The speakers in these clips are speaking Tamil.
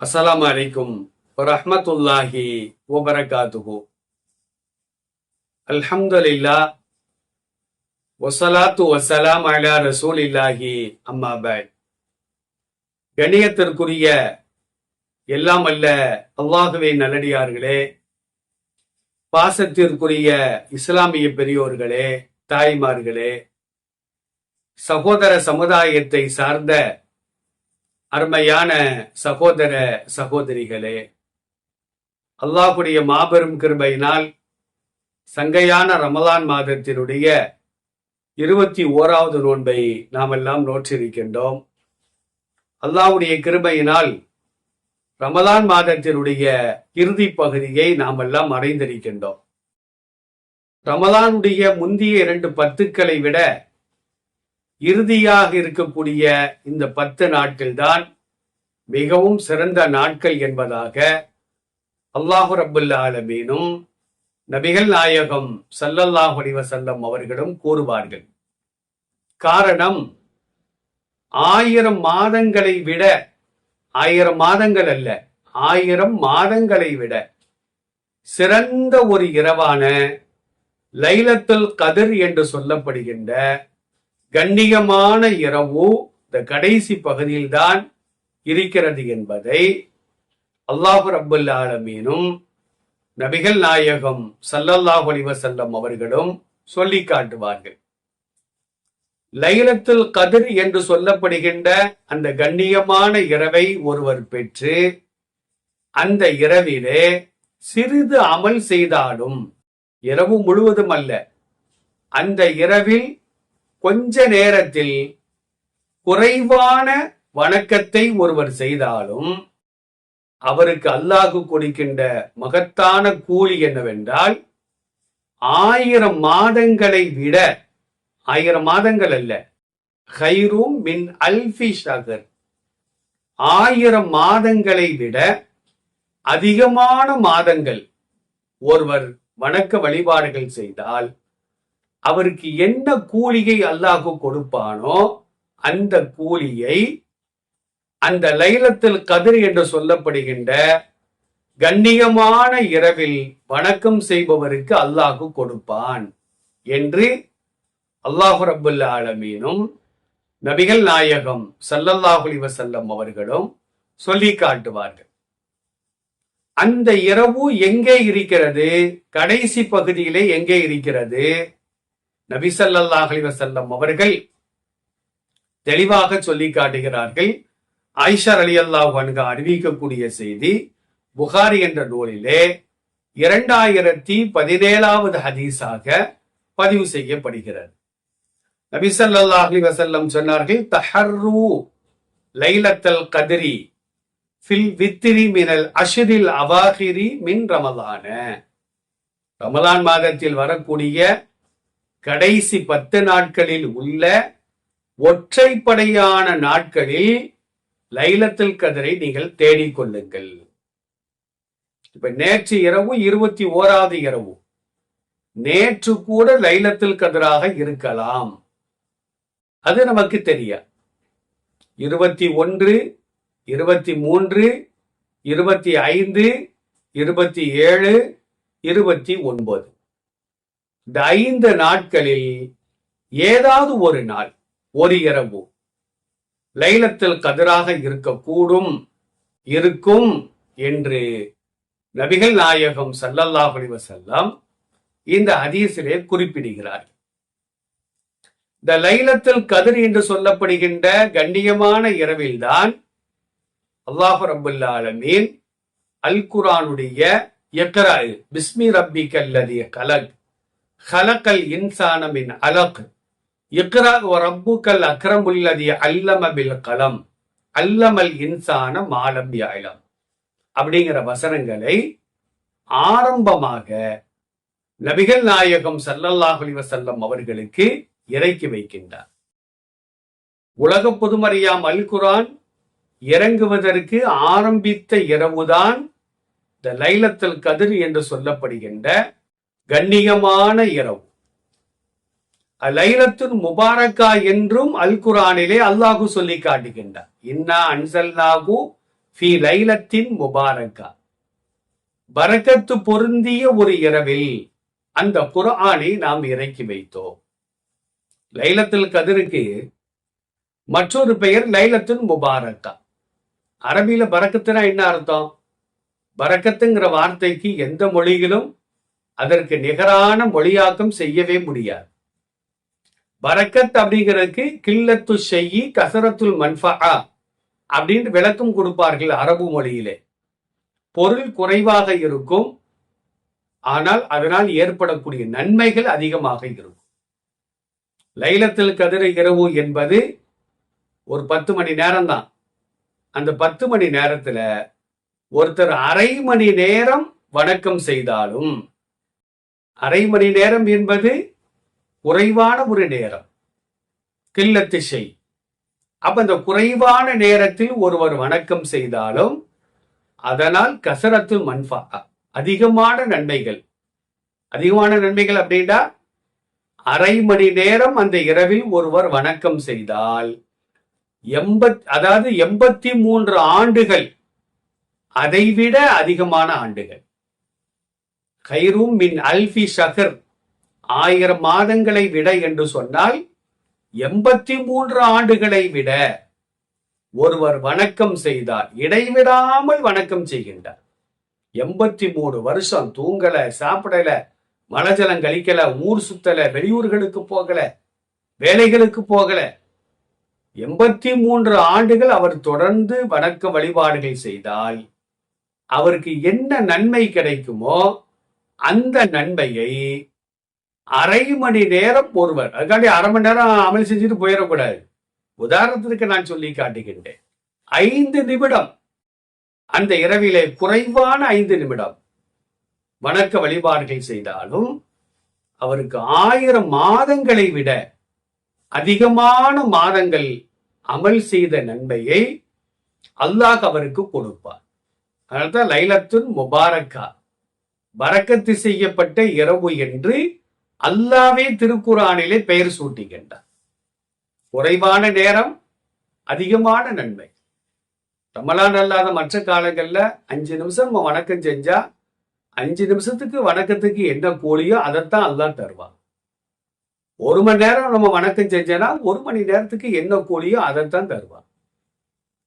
அஸ்லாம் வலைக்கும் ரஹமத்துல்லாஹி வபரகாத்துஹு. அல்ஹம்துலில்லா வசலாத்து வசலாம் அலா ரசூல் இல்லாஹி அம்மாபாய் கணியத்திற்குரிய எல்லாம் அல்ல அல்லாகவே நல்லடியார்களே பாசத்திற்குரிய இஸ்லாமிய பெரியோர்களே தாய்மார்களே சகோதர சமுதாயத்தை சார்ந்த அருமையான சகோதர சகோதரிகளே அல்லாஹுடைய மாபெரும் கிருபையினால் சங்கையான ரமலான் மாதத்தினுடைய இருபத்தி ஓராவது நோன்பை நாம் எல்லாம் நோற்றிருக்கின்றோம். அல்லாஹுடைய கிருபையினால் ரமலான் மாதத்தினுடைய இறுதி பகுதியை நாம் எல்லாம் அடைந்திருக்கின்றோம். ரமலானுடைய முந்திய இரண்டு பத்துக்களை விட இறுதியாக இருக்கக்கூடிய இந்த பத்து நாட்கள்தான் மிகவும் சிறந்த நாட்கள் என்பதாக அல்லாஹு ரபுல்ல ஆலமீனும் நபிகள் நாயகம் சல்லல்லாஹ் அலைஹி அவர்களும் கூறுவார்கள். காரணம் ஆயிரம் மாதங்களை விட ஆயிரம் மாதங்கள் அல்ல ஆயிரம் மாதங்களை விட சிறந்த ஒரு இரவான லைலத்துல் கதிர் என்று சொல்லப்படுகின்ற கண்ணியமான இரவு இந்த கடைசி பகுதியில்தான் இருக்கிறது என்பதை அல்லாஹு ரப்புல் ஆலமீனும் நபிகள் நாயகம் சல்லல்லாஹ் அலைஹி அவர்களும் சொல்லி காட்டுவார்கள். லைலத்துல் கதிர் என்று சொல்லப்படுகின்ற அந்த கண்ணியமான இரவை ஒருவர் பெற்று அந்த இரவிலே சிறிது அமல் செய்தாலும் இரவு முழுவதும் அல்ல. அந்த இரவில் கொஞ்ச நேரத்தில் குறைவான வணக்கத்தை ஒருவர் செய்தாலும் அவருக்கு அல்லாஹு கொடுக்கின்ற மகத்தான கூலி என்னவென்றால் ஆயிரம் மாதங்களை விட ஆயிரம் மாதங்கள் அல்ல ஹைரூம் மின் அல்ஃபி ஷகர் ஆயிரம் மாதங்களை விட அதிகமான மாதங்கள் ஒருவர் வணக்க வழிபாடுகள் செய்தால் அவருக்கு என்ன கூலியை அல்லாஹு கொடுப்பானோ அந்த கூலியை அந்த லைலத்தில் கதிர் என்று சொல்லப்படுகின்ற கண்ணியமான இரவில் வணக்கம் செய்பவருக்கு அல்லாஹு கொடுப்பான் என்று அல்லாஹு ரபுல்ல ஆலமீனும் நபிகள் நாயகம் சல்லல்லாஹுலி வசல்லம் அவர்களும் சொல்லி காட்டுவார்கள். அந்த இரவு எங்கே இருக்கிறது? கடைசி பகுதியிலே எங்கே இருக்கிறது? நபி ஸல்லல்லாஹு அவர்கள் தெளிவாக சொல்லி காட்டுகிறார்கள். ஐஷர் அலி அல்லாஹ் அன்ஹா அறிவிக்கக்கூடிய செய்தி புகாரி என்ற நூலிலே இரண்டாயிரத்தி பதினேழாவது ஹதீஸாக பதிவு செய்யப்படுகிறது. நபி ஸல்லல்லாஹு அலைஹி சொன்னார்கள் தஹர்ரு லைலத்தல் கதிரி ஃபில் வித்ரி மினல் அஷ்ரில் அவாஹிரி மின் ரமலான. ரமலான் மாதத்தில் வரக்கூடிய கடைசி பத்து நாட்களில் உள்ள ஒற்றைப்படையான நாட்களில் லைலத்தில் கதிரை நீங்கள் தேடிக் கொள்ளுங்கள். இப்ப நேற்று இரவு இருபத்தி ஓராவது இரவு. நேற்று கூட லைலத்தில் கதிராக இருக்கலாம். அது நமக்கு தெரியாது. இருபத்தி ஒன்று இருபத்தி மூன்று இருபத்தி ஐந்து இருபத்தி ஏழு இருபத்தி ஒன்பது. இந்த ஐந்து நாட்களில் ஏதாவது ஒரு நாள் ஒரு இரவு லைலத்தில் கதிராக இருக்கக்கூடும் இருக்கும் என்று நபிகள் நாயகம் சல்லல்லாஹு செல்லாம் இந்த ஹதீஸிலே குறிப்பிடுகிறார். இந்த லைலத்தில் கதிர் என்று சொல்லப்படுகின்ற கண்ணியமான இரவில்தான் அல்லாஹு ரபுல்ல ஆலமீன் அல் குரானுடைய இக்ரா பிஸ்மி ரப்பி கல்லதிய கலக் ஹலக்கல் இன்சானமின் அலக் இக்ரா ரப்புக்கல் அக்ரமுல்லதி அல்லம பில் கலம் அல்லமல் இன்சான மாலம் யாழம் அப்படிங்கிற வசனங்களை ஆரம்பமாக நபிகள் நாயகம் சல்லல்லாஹு வசல்லம் அவர்களுக்கு இறக்கி வைக்கின்றார். உலக பொதுமறையாம் அல் குரான் இறங்குவதற்கு ஆரம்பித்த இரவுதான் இந்த லைலத்தல் கதிர் என்று சொல்லப்படுகின்ற கண்ணியமான இரவு. லைலத்துன் முபாரக்கா என்றும் அல் குரானிலே அல்லாஹு சொல்லி காட்டுகின்றார். இன்னா அன்சல்லாகு ஃபி லைலத்தின் முபாரக்கா. பரக்கத்து பொருந்திய ஒரு இரவில் அந்த குரானை நாம் இறக்கி வைத்தோம். லைலத்தில் கதிருக்கு மற்றொரு பெயர் லைலத்துன் முபாரக்கா. அரபியில பறக்கத்துனா என்ன அர்த்தம்? பறக்கத்துங்கிற வார்த்தைக்கு எந்த மொழியிலும் அதற்கு நிகரான மொழியாக்கம் செய்யவே முடியாது. பரக்கத் அப்படிங்கிறதுக்கு கில்லத்து செய்யி கசரத்துல் மன்ஃபா அப்படின்னு விளக்கம் கொடுப்பார்கள் அரபு மொழியிலே. பொருள் குறைவாக இருக்கும் ஆனால் அதனால் ஏற்படக்கூடிய நன்மைகள் அதிகமாக இருக்கும். லைலத்தில் கதிர இரவு என்பது ஒரு பத்து மணி நேரம் தான் அந்த பத்து மணி நேரத்துல ஒருத்தர் அரை மணி நேரம் வணக்கம் செய்தாலும் அரை மணி நேரம் என்பது குறைவான ஒரு நேரம். கில்லத்து செய் அப்ப இந்த குறைவான நேரத்தில் ஒருவர் வணக்கம் செய்தாலும் அதனால் கசரத்து மன்ஃபா அதிகமான நன்மைகள். அதிகமான நன்மைகள் அப்படின்னா அரை மணி நேரம் அந்த இரவில் ஒருவர் வணக்கம் செய்தால் எண்பத் அதாவது எண்பத்தி மூன்று ஆண்டுகள் அதைவிட அதிகமான ஆண்டுகள். கைரும் மின் அல்ஃபி ஷஹர் ஆயிரம் மாதங்களை விட என்று சொன்னால் எண்பத்தி மூன்று ஆண்டுகளை விட ஒருவர் வணக்கம் செய்தார். இடைவிடாமல் வணக்கம் செய்கின்றார். எண்பத்தி மூணு வருஷம் தூங்கல சாப்பிடல மலஜலம் கழிக்கல ஊர் சுத்தல வெளியூர்களுக்கு போகல வேலைகளுக்கு போகல. எண்பத்தி மூன்று ஆண்டுகள் அவர் தொடர்ந்து வணக்க வழிபாடுகள் செய்தால் அவருக்கு என்ன நன்மை கிடைக்குமோ அந்த நன்மையை அரை மணி நேரம் ஒருவர் அதுக்காண்டி அரை மணி நேரம் அமல் செஞ்சுட்டு போயிடக்கூடாது உதாரணத்திற்கு நான் சொல்லி காட்டுகின்றேன். ஐந்து நிமிடம் அந்த இரவிலே குறைவான ஐந்து நிமிடம் வணக்க வழிபாடுகள் செய்தாலும் அவருக்கு ஆயிரம் மாதங்களை விட அதிகமான மாதங்கள் அமல் செய்த நன்மையை அல்லாஹ் அவருக்கு கொடுப்பார். அதனால்தான் லைலத்துன் முபாரக்கா பரக்கத்து செய்யப்பட்ட இரவு என்று அல்லாவே திருக்குறானிலே பெயர் சூட்டுகின்றார். குறைவான நேரம் அதிகமான நன்மை. ரமலான் அல்லாத மற்ற காலங்கள்ல அஞ்சு நிமிஷம் நம்ம வணக்கம் செஞ்சா அஞ்சு நிமிஷத்துக்கு வணக்கத்துக்கு என்ன கூலியோ அதைத்தான் அல்லா தருவான். ஒரு மணி நேரம் நம்ம வணக்கம் செஞ்சோன்னா ஒரு மணி நேரத்துக்கு என்ன கூலியோ அதைத்தான் தருவான்.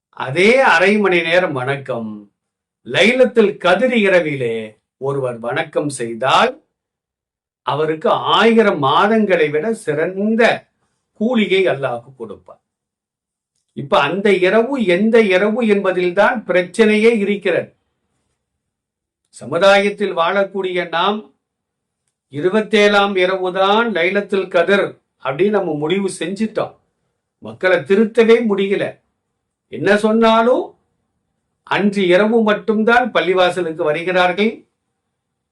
அதே அரை மணி நேரம் வணக்கம் லைலத்தில் கதிர் இரவிலே ஒருவர் வணக்கம் செய்தால் அவருக்கு ஆயிரம் மாதங்களை விட சிறந்த கூலியை அல்லாஹ் கொடுப்பார். இப்ப அந்த இரவு எந்த இரவு என்பதில்தான் பிரச்சனையே இருக்கிறது. சமுதாயத்தில் வாழக்கூடிய நாம் இருபத்தேழாம் இரவுதான் லைலத்தில் கதிர் அப்படின்னு நம்ம முடிவு செஞ்சிட்டோம். மக்களை திருத்தவே முடியல. என்ன சொன்னாலும் அன்று இரவு மட்டும்தான் பள்ளிவாசலுக்கு வருகிறார்கள்.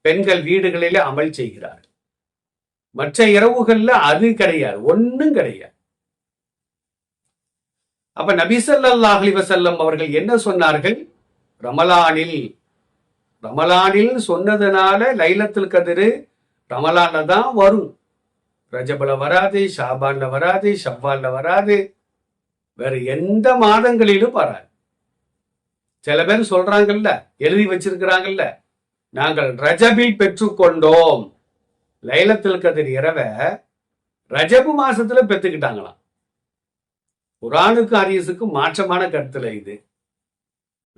பெண்கள் வீடுகளில அமல் செய்கிறார்கள். மற்ற இரவுகள்ல அது கிடையாது ஒன்றும் கிடையாது. அப்ப நபிசல்லாஹ் அலி வசல்லம் அவர்கள் என்ன சொன்னார்கள்? ரமலானில் ரமலானில் சொன்னதுனால லைலத்தில் கதிரு ரமலான்ல தான் வரும். ரஜபல வராது ஷாபான்ல வராது ஷவ்வால்ல வராது. வேற எந்த மாதங்களிலும் வராது. சில பேர் சொல்றாங்கல்ல எழுதி வச்சிருக்கிறாங்கல்ல நாங்கள் ரஜபில் பெற்றுக்கொண்டோம். லைலத்தில் கதிர் இரவை ரஜபு மாசத்துல பெற்றுக்கிட்டாங்களாம் குரானுக்கு அரியசுக்கும் மாற்றமான கருத்துல இது.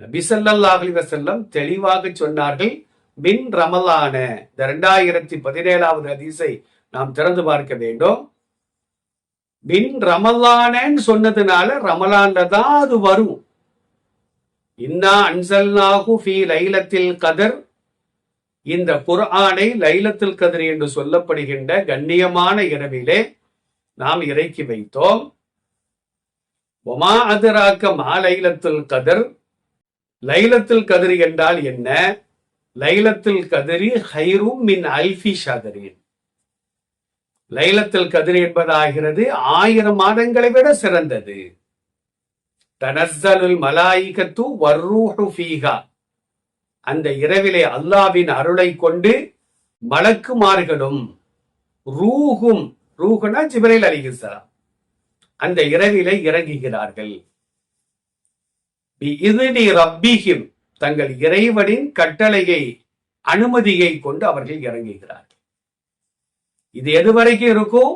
நபிசல்லாஹ் வசல்லம் தெளிவாக சொன்னார்கள் மின் ரமலான இந்த இரண்டாயிரத்தி பதினேழாவது ஹதீஸை நாம் திறந்து பார்க்க வேண்டும். மின் ரமலானன்னு சொன்னதுனால ரமலான்ல தான் அது வரும். இன்னா அன்சல்நாகு ஃபி லைலத்தில் கதர் இந்த குர்ஆனை லைலத்தில் கதிர் என்று சொல்லப்படுகின்ற கண்ணியமான இரவிலே நாம் இறக்கி வைத்தோம். ஒமா அதிராக்க மா லைலத்தில் கதிர்? லைலத்தில் கதிர் என்றால் என்ன? லைலத்தில் கதிரி ஹைரும் மின் அல்ஃபி ஷதரின். லைலத்தில் கதிர் என்பதாகிறது ஆயிரம் மாதங்களை விட சிறந்தது. தனசலுல் மலாயிகத்து வர்ரூஹு ஃபீகா அந்த இரவிலே அல்லாவின் அருளை கொண்டு மலக்குமார்களும் ரூஹும் ரூஹுனா ஜிபரைல் அலிகிசலாம் அந்த இரவிலே இறங்குகிறார்கள். ரப்பிஹிம் தங்கள் இறைவனின் கட்டளையை அனுமதியை கொண்டு அவர்கள் இறங்குகிறார்கள். இது எது வரைக்கும் இருக்கும்?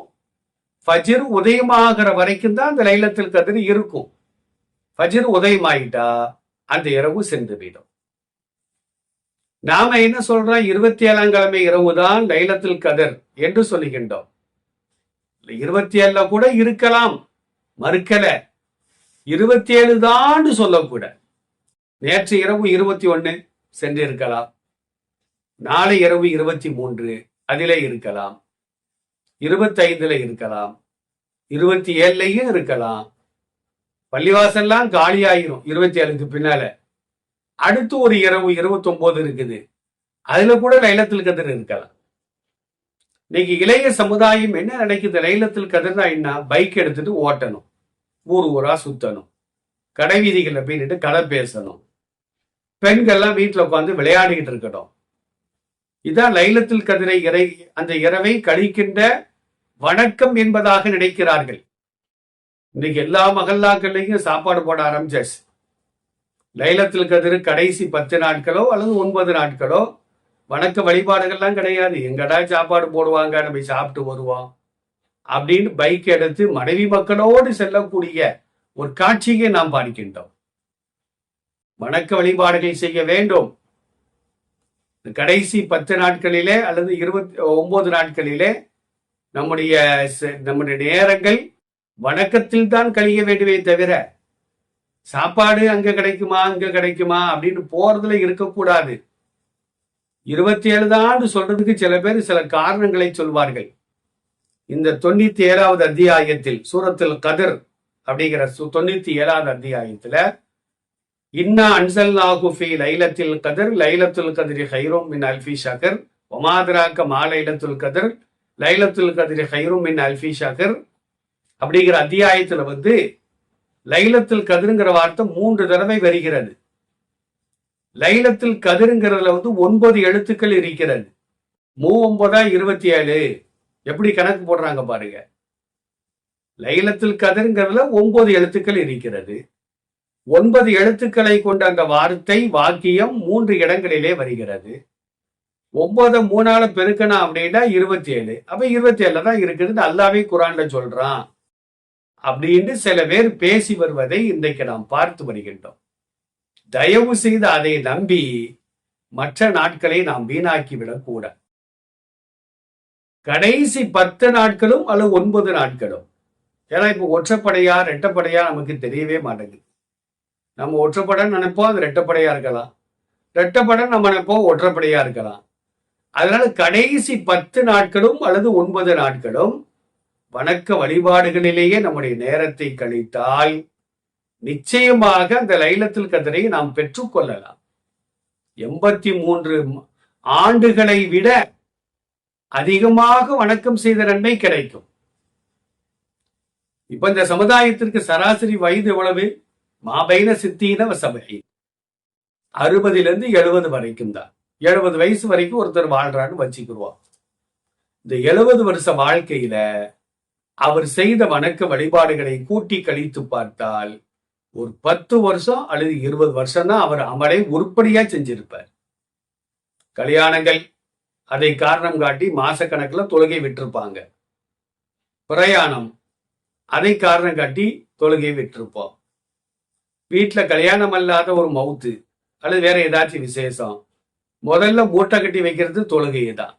ஃபஜிர் உதயமாகிற வரைக்கும் தான் அந்த லைலத்தில் கதிர் இருக்கும். ஃபஜிர் உதயமாயிட்டா அந்த இரவு சென்று போயிடும் நாம என்ன சொல்றோம்? இருபத்தி ஏழாம் கிழமை இரவு தான் லைலத்தில் கதர் என்று சொல்லுகின்றோம். இருபத்தி ஏழுல கூட இருக்கலாம். மறுக்கல. இருபத்தி ஏழு தான் சொல்லக்கூட நேற்று இரவு இருபத்தி ஒன்னு சென்று இருக்கலாம் நாளை இரவு இருபத்தி மூன்று அதிலே இருக்கலாம். இருபத்தி ஐந்துல இருக்கலாம். இருபத்தி ஏழுலயும் இருக்கலாம். பள்ளிவாசல்லாம் காலி ஆயிரும் இருபத்தி ஏழுக்கு பின்னால. அடுத்து ஒரு இரவு இருபத்தி ஒன்பது இருக்குது. அதுல கூட லைலத்தில் கதிர் இருக்கலாம் இன்னைக்கு இளைய சமுதாயம் என்ன நினைக்குது? லைலத்தில் கதிர்னா என்ன? பைக் எடுத்துட்டு ஓட்டணும். ஊர் ஊரா சுத்தணும். கடை வீதிகளில் போயிட்டு கதை பேசணும். பெண்கள்லாம் வீட்டில் உட்காந்து விளையாடிக்கிட்டு இருக்கட்டும். இதான் லைலத்தில் கதிரை இறை அந்த இரவை கழிக்கின்ற வணக்கம் என்பதாக நினைக்கிறார்கள். இன்னைக்கு எல்லா மகல்லாக்கள்லையும் சாப்பாடு போட ஆரம்பிச்சாச்சு. லைலத்தில் கதிர் கடைசி பத்து நாட்களோ அல்லது ஒன்பது நாட்களோ? வணக்க வழிபாடுகள்லாம் கிடையாது. எங்கடா சாப்பாடு போடுவாங்க? நம்ம சாப்பிட்டு வருவோம். அப்படின்னு பைக் எடுத்து மனைவி மக்களோடு செல்லக்கூடிய ஒரு காட்சியை நாம் பார்க்கின்றோம் வணக்க வழிபாடுகள் செய்ய வேண்டும். கடைசி பத்து நாட்களிலே அல்லது இருபத்தி ஒன்பது நாட்களிலே நம்முடைய நம்முடைய நேரங்கள் வணக்கத்தில் தான் கழிய வேண்டுமே தவிர சாப்பாடு அங்க கிடைக்குமா அங்க கிடைக்குமா அப்படின்னு போறதுல இருக்கக்கூடாது. இருபத்தி ஏழு ஆண்டு சொல்றதுக்கு சில பேர் சில காரணங்களை சொல்வார்கள். இந்த தொண்ணூத்தி ஏழாவது அத்தியாயத்தில் சூரத்தில் கதிர் அப்படிங்கிற தொண்ணூத்தி ஏழாவது அத்தியாயத்துல இன்னா அன்சல் நாகுஃபி லைலத்தில் கதிர் லைலத்துல் கதிரி ஹைரோம் மின் அல்ஃபி ஷாகர் ஒமாதராக்க மா லைலத்துல் கதிர் லைலத்துல் கதிரி ஹைரோம் மின் அல்ஃபி ஷாகர் அப்படிங்கிற அத்தியாயத்துல வந்து லைலத்தில் கதிருங்கிற வார்த்தை மூன்று தடவை வருகிறது. லைலத்தில் கதிருங்கிறதுல வந்து ஒன்பது எழுத்துக்கள் இருக்கிறது. மூ ஒன்பதா இருபத்தி ஏழு. எப்படி கணக்கு போடுறாங்க பாருங்க. லைலத்தில் கதிருங்கிறதுல ஒன்பது எழுத்துக்கள் இருக்கிறது. ஒன்பது எழுத்துக்களை கொண்ட அந்த வார்த்தை வாக்கியம் மூன்று இடங்களிலே வருகிறது. ஒன்பதை மூணால பெருக்கணும் அப்படின்னா இருபத்தி ஏழு. அப்ப இருபத்தி ஏழுல தான் இருக்குதுன்னு அல்லாவே குரான்ல சொல்றான். அப்படின்னு சில பேர் பேசி வருவதை இன்றைக்கு நாம் பார்த்து வருகின்றோம். தயவு செய்து அதை நம்பி மற்ற நாட்களை நாம் வீணாக்கி விடக்கூடாது கடைசி பத்து நாட்களும் அல்லது ஒன்பது நாட்களும். ஏன்னா இப்போ ஒற்றைப்படையா ரெட்டப்படையா நமக்கு தெரியவே மாட்டேங்குது. நம்ம ஒற்றைப்படம் நினைப்போம் அது ரெட்டப்படையா இருக்கலாம். ரெட்டப்படன் நம்ம நினைப்போம் ஒற்றப்படையா இருக்கலாம். அதனால கடைசி பத்து நாட்களும் அல்லது ஒன்பது நாட்களும் வணக்க வழிபாடுகளிலேயே நம்முடைய நேரத்தை கழித்தால் நிச்சயமாக அந்த லைலத்தில் கதிரை நாம் பெற்றுக்கொள்ளலாம் எண்பத்தி மூன்று ஆண்டுகளை விட அதிகமாக வணக்கம் செய்த நன்மை கிடைக்கும். இப்ப இந்த சமுதாயத்திற்கு சராசரி வயது எவ்வளவு? மாபைன சித்தீன சபை அறுபதுல இருந்து எழுபது வரைக்கும் தான். எழுபது வயசு வரைக்கும் ஒருத்தர் வாழ்றான்னு வச்சுக்கிடுவோம் இந்த எழுபது வருஷ வாழ்க்கையில அவர் செய்த வணக்க வழிபாடுகளை கூட்டி கழித்து பார்த்தால் ஒரு பத்து வருஷம் அல்லது இருபது வருஷம் தான் அவர் அமலை உருப்படியா செஞ்சிருப்பார். கல்யாணங்கள் அதை காரணம் காட்டி மாசக்கணக்கில் தொழுகை விட்டிருப்பாங்க. பிரயாணம் அதை காரணம் காட்டி தொழுகை விட்டிருப்போம். வீட்டில் கல்யாணம் அல்லாத ஒரு மவுத்து அல்லது வேற ஏதாச்சும் விசேஷம் முதல்ல மூட்டை கட்டி வைக்கிறது தொழுகையை தான்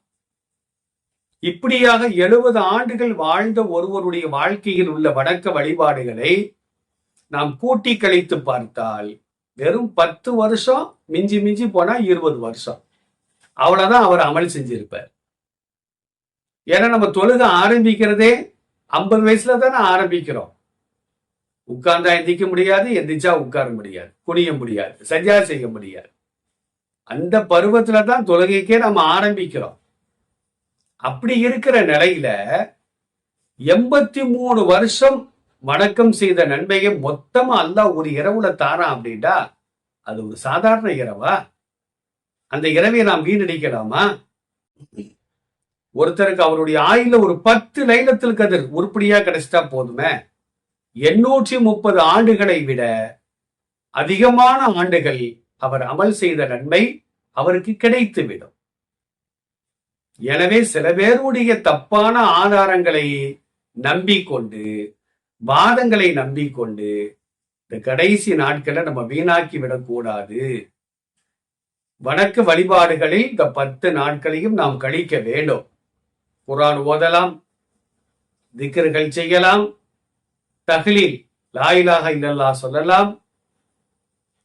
இப்படியாக எழுபது ஆண்டுகள் வாழ்ந்த ஒருவருடைய வாழ்க்கையில் உள்ள வணக்க வழிபாடுகளை நாம் கூட்டி கழித்து பார்த்தால் வெறும் பத்து வருஷம் மிஞ்சி மிஞ்சி போனா இருபது வருஷம். அவ்வளவுதான் அவர் அமல் செஞ்சிருப்பார். ஏன்னா நம்ம தொழுக ஆரம்பிக்கிறதே ஐம்பது வயசுல தானே ஆரம்பிக்கிறோம். உட்கார்ந்தா எந்திக்க முடியாது எந்திரிச்சா உட்கார முடியாது குனிய முடியாது சஜா செய்ய முடியாது. அந்த பருவத்துல தான் தொழுகைக்கே நம்ம ஆரம்பிக்கிறோம். அப்படி இருக்கிற நிலையில எண்பத்தி மூணு வருஷம் வணக்கம் செய்த நன்மையை மொத்தமா அல்ல ஒரு இரவுல தாரான் அப்படின்டா அது ஒரு சாதாரண இரவா? அந்த இரவை நாம் வீணடிக்கலாமா? ஒருத்தருக்கு அவருடைய ஆயுள ஒரு பத்து லைலத்தில் கதிர் உருப்படியா கிடைச்சிட்டா போதுமே? எண்ணூற்றி முப்பது ஆண்டுகளை விட அதிகமான ஆண்டுகள் அவர் அமல் செய்த நன்மை அவருக்கு கிடைத்துவிடும். எனவே சில பேருடைய தப்பான ஆதாரங்களை நம்பிக்கொண்டு வாதங்களை நம்பிக்கொண்டு இந்த கடைசி நாட்களை நம்ம வீணாக்கி விடக்கூடாது. வணக்க வழிபாடுகளில் இந்த பத்து நாட்களையும் நாம் கழிக்க வேண்டும். குரான் ஓதலாம் திக்கர்கள் செய்யலாம் தகலில் லாயிலாக இல்லல்லா சொல்லலாம்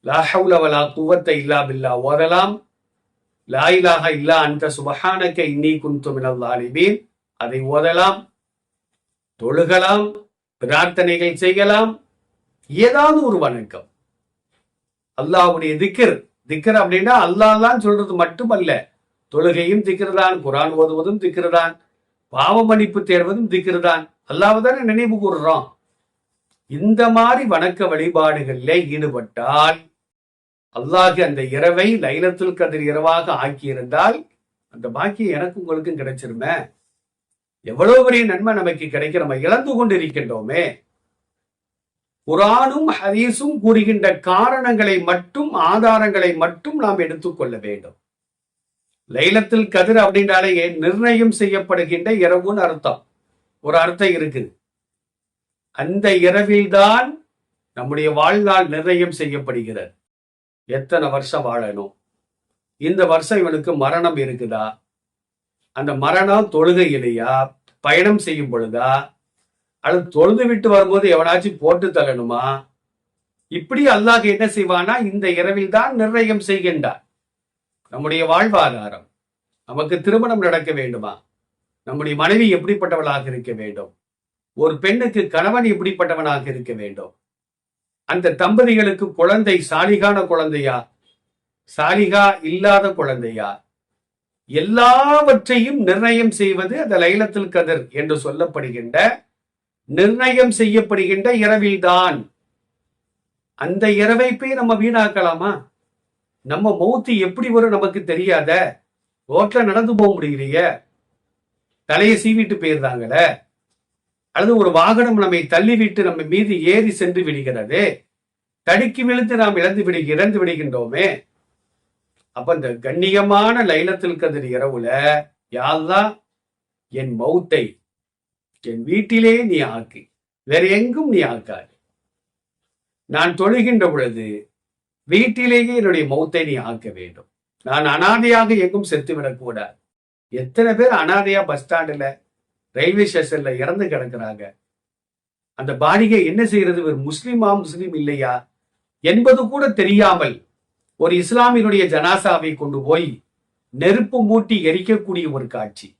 லாஹவுலவலா ஹவுல இல்லா பில்லா ஓதலாம் லாயிலாக இல்லா அந்த சுபஹானக்க இன்னி குந்துமினல் மினல் அதை ஓதலாம் தொழுகலாம் பிரார்த்தனைகள் செய்யலாம். ஏதாவது ஒரு வணக்கம். அல்லாஹ்வுடைய திக்கர். திக்கர் அப்படின்னா அல்லாஹ் தான் சொல்றது மட்டுமல்ல. தொழுகையும் திக்கிறதான் குரான் ஓதுவதும் திக்கிறதான் பாவ மன்னிப்பு தேர்வதும் திக்கிறதான் அல்லாஹ் தானே நினைவு கூறுறோம் இந்த மாதிரி வணக்க வழிபாடுகளில் ஈடுபட்டால் அல்லாஹ் அந்த இரவை லைலத்துல் கதிர் இரவாக ஆக்கியிருந்தால் அந்த பாக்கியம் எனக்கு உங்களுக்கும் கிடைச்சிருமே. எவ்வளவு பெரிய நன்மை நமக்கு கிடைக்க நம்ம இழந்து கொண்டிருக்கின்றோமே. குரானும் ஹதீஸும் கூறுகின்ற காரணங்களை மட்டும் ஆதாரங்களை மட்டும் நாம் எடுத்துக்கொள்ள வேண்டும். லைலத்தில் கதிர் அப்படின்றாலே நிர்ணயம் செய்யப்படுகின்ற இரவுன்னு அர்த்தம். ஒரு அர்த்தம் இருக்குது அந்த இரவில்தான் நம்முடைய வாழ்நாள் நிர்ணயம் செய்யப்படுகிறது. எத்தனை வருஷம் வாழணும்? இந்த வருஷம் இவனுக்கு மரணம் இருக்குதா? அந்த மரணம் தொழுகை இல்லையா? பயணம் செய்யும் பொழுதா? அல்லது தொழுது விட்டு வரும்போது எவனாச்சும் போட்டு தள்ளணுமா? இப்படி அல்லாஹ் என்ன செய்வானா? இந்த இரவில் தான் நிர்ணயம் செய்கின்றார் நம்முடைய வாழ்வாதாரம். நமக்கு திருமணம் நடக்க வேண்டுமா? நம்முடைய மனைவி எப்படிப்பட்டவளாக இருக்க வேண்டும்? ஒரு பெண்ணுக்கு கணவன் எப்படிப்பட்டவனாக இருக்க வேண்டும்? அந்த தம்பதிகளுக்கு குழந்தை சாலிகான குழந்தையா? சாலிகா இல்லாத குழந்தையா? எல்லாவற்றையும் நிர்ணயம் செய்வது அந்த லைலத்தில் கதிர் என்று சொல்லப்படுகின்ற நிர்ணயம் செய்யப்படுகின்ற இரவில்தான். அந்த இரவை போய் நம்ம வீணாக்கலாமா? நம்ம மௌத்து எப்படி வரும் நமக்கு தெரியாத? ரோட்ல நடந்து போக முடியலையே. தலையை சீவிட்டு போயிருந்தாங்களே அல்லது ஒரு வாகனம் நம்மை தள்ளிவிட்டு நம்ம மீது ஏறி சென்று விடுகிறது. தடுக்கி விழுந்து நாம் இழந்து விடு இறந்து விடுகின்றோமே. அப்ப இந்த கண்ணியமான லைலத்தில் கதிர் இரவுல யாழ்தான் என் மௌத்தை என் வீட்டிலே நீ ஆக்கு. வேற எங்கும் நீ ஆக்காது. நான் தொழுகின்ற பொழுது வீட்டிலேயே என்னுடைய மௌத்தை நீ ஆக்க வேண்டும். நான் அனாதையாக எங்கும் செத்து விடக்கூடாது எத்தனை பேர் அனாதையா பஸ் ஸ்டாண்டில் ரயில்வே ஸ்டேஷன்ல இறந்து கிடக்குறாங்க. அந்த பாடிகை என்ன செய்யறது? ஒரு முஸ்லீமா முஸ்லீம் இல்லையா? என்பது கூட தெரியாமல் ஒரு இஸ்லாமியனுடைய ஜனாசாவை கொண்டு போய் நெருப்பு மூட்டி எரிக்கக்கூடிய ஒரு காட்சி.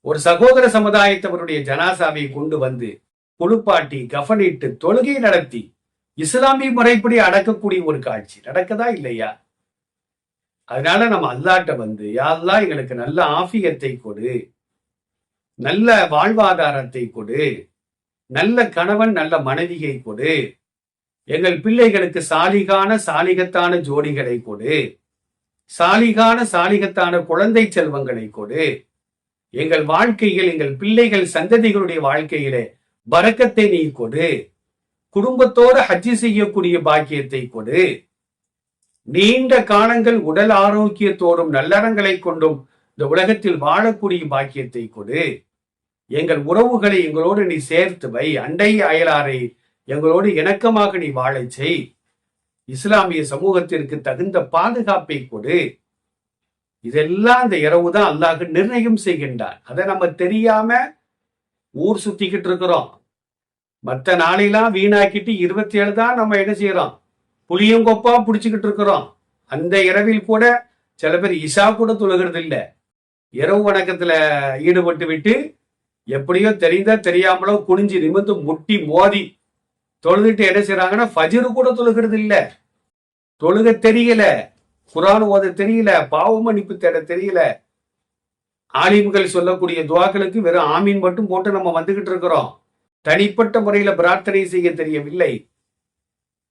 ஒரு சகோதர சமுதாயத்தவருடைய ஜனாசாவை கொண்டு வந்து குளிப்பாட்டி கஃனிட்டு தொழுகை நடத்தி இஸ்லாமிய முறைப்படி அடக்கக்கூடிய ஒரு காட்சி. நடக்கதா இல்லையா? அதனால நம்ம அல்லாட்ட வந்து யாரெல்லாம் எங்களுக்கு நல்ல ஆஃபியத்தை கொடு. நல்ல வாழ்வாதாரத்தை கொடு. நல்ல கணவன் நல்ல மனைவியை கொடு. எங்கள் பிள்ளைகளுக்கு சாலிகான சாலிகத்தான ஜோடிகளை கொடு. சாலிகான சாலிகத்தான குழந்தை செல்வங்களை கொடு. எங்கள் வாழ்க்கையில் எங்கள் பிள்ளைகள் சந்ததிகளுடைய வாழ்க்கையிலே பறக்கத்தை நீ கொடு. குடும்பத்தோடு ஹஜ்ஜி செய்யக்கூடிய பாக்கியத்தை கொடு. நீண்ட காலங்கள் உடல் ஆரோக்கியத்தோடும் நல்லறங்களை கொண்டும் இந்த உலகத்தில் வாழக்கூடிய பாக்கியத்தை கொடு. எங்கள் உறவுகளை எங்களோடு நீ சேர்த்து வை. அண்டை அயலாரை எங்களோடு இணக்கமாக நீ வாழச் செய். இஸ்லாமிய சமூகத்திற்கு தகுந்த பாதுகாப்பை கொடு. இதெல்லாம் அந்த இரவு தான் அல்லாஹ் நிர்ணயம் செய்கின்றார். அதை நம்ம தெரியாம ஊர் சுத்திக்கிட்டு இருக்கிறோம். மற்ற நாளையெல்லாம் வீணாக்கிட்டு இருபத்தி ஏழு தான் நம்ம என்ன செய்யறோம்? புளியங்கொப்பா பிடிச்சிக்கிட்டு இருக்கிறோம். அந்த இரவில் கூட சில பேர் இஷா கூட தொழுகிறது இல்லை இரவு வணக்கத்துல ஈடுபட்டு விட்டு எப்படியோ தெரிந்தா தெரியாமலோ குனிஞ்சு நிமிர்ந்து முட்டி மோதி தொழுதுட்டு என்ன செய்யறாங்கன்னா ஃபஜிரு கூட தொழுகிறது இல்ல. தொழுக தெரியல. குரான் ஓத தெரியல. பாவ மன்னிப்பு தேட தெரியல. ஆலிம்கள் சொல்லக்கூடிய துவாக்களுக்கு வெறும் ஆமீன் மட்டும் போட்டு நம்ம வந்துகிட்டு இருக்கிறோம். தனிப்பட்ட முறையில பிரார்த்தனை செய்ய தெரியவில்லை.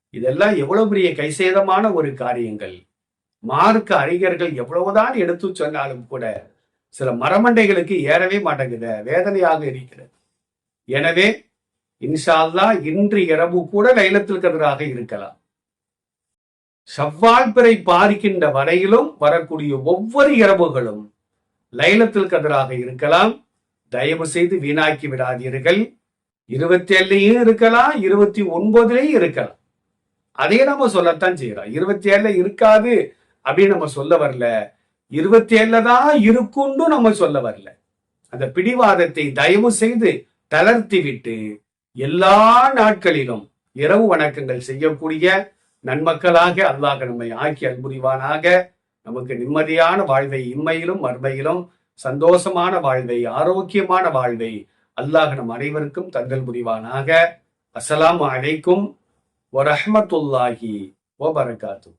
இதெல்லாம் எவ்வளவு பெரிய கைசேதமான ஒரு காரியங்கள். மார்க்க அறிஞர்கள் எவ்வளவுதான் எடுத்து சொன்னாலும் கூட சில மரமண்டைகளுக்கு ஏறவே மாட்டேங்குது வேதனையாக இருக்கிறது. எனவே இன்ஷால்லா இன்று இரவு கூட லைலத்தில் கதிராக இருக்கலாம். செவ்வாழ்பிறை பாதிக்கின்ற வரையிலும் வரக்கூடிய ஒவ்வொரு இரவுகளும் லைலத்தில் கதிராக இருக்கலாம். தயவு செய்து வீணாக்கி விடாதீர்கள். இருபத்தி ஏழுலயும் இருக்கலாம் இருபத்தி ஒன்பதுலயும் இருக்கலாம். அதே நம்ம சொல்லத்தான் செய்யறோம் இருபத்தி ஏழுல இருக்காது அப்படின்னு நம்ம சொல்ல வரல. இருபத்தி ஏழுல தான் நம்ம சொல்ல வரல. அந்த பிடிவாதத்தை தயவு செய்து தளர்த்தி விட்டு எல்லா நாட்களிலும் இரவு வணக்கங்கள் செய்யக்கூடிய நன்மக்களாக அல்லாஹ் நம்மை ஆக்கி அன்புரிவானாக. நமக்கு நிம்மதியான வாழ்வை இம்மையிலும் மர்மையிலும் சந்தோஷமான வாழ்வை ஆரோக்கியமான வாழ்வை அல்லாஹ் நம் அனைவருக்கும் தந்தல் புரிவானாக. அஸ்ஸலாமு அலைக்கும் வரஹ்மத்துல்லாஹி வபரகாத்து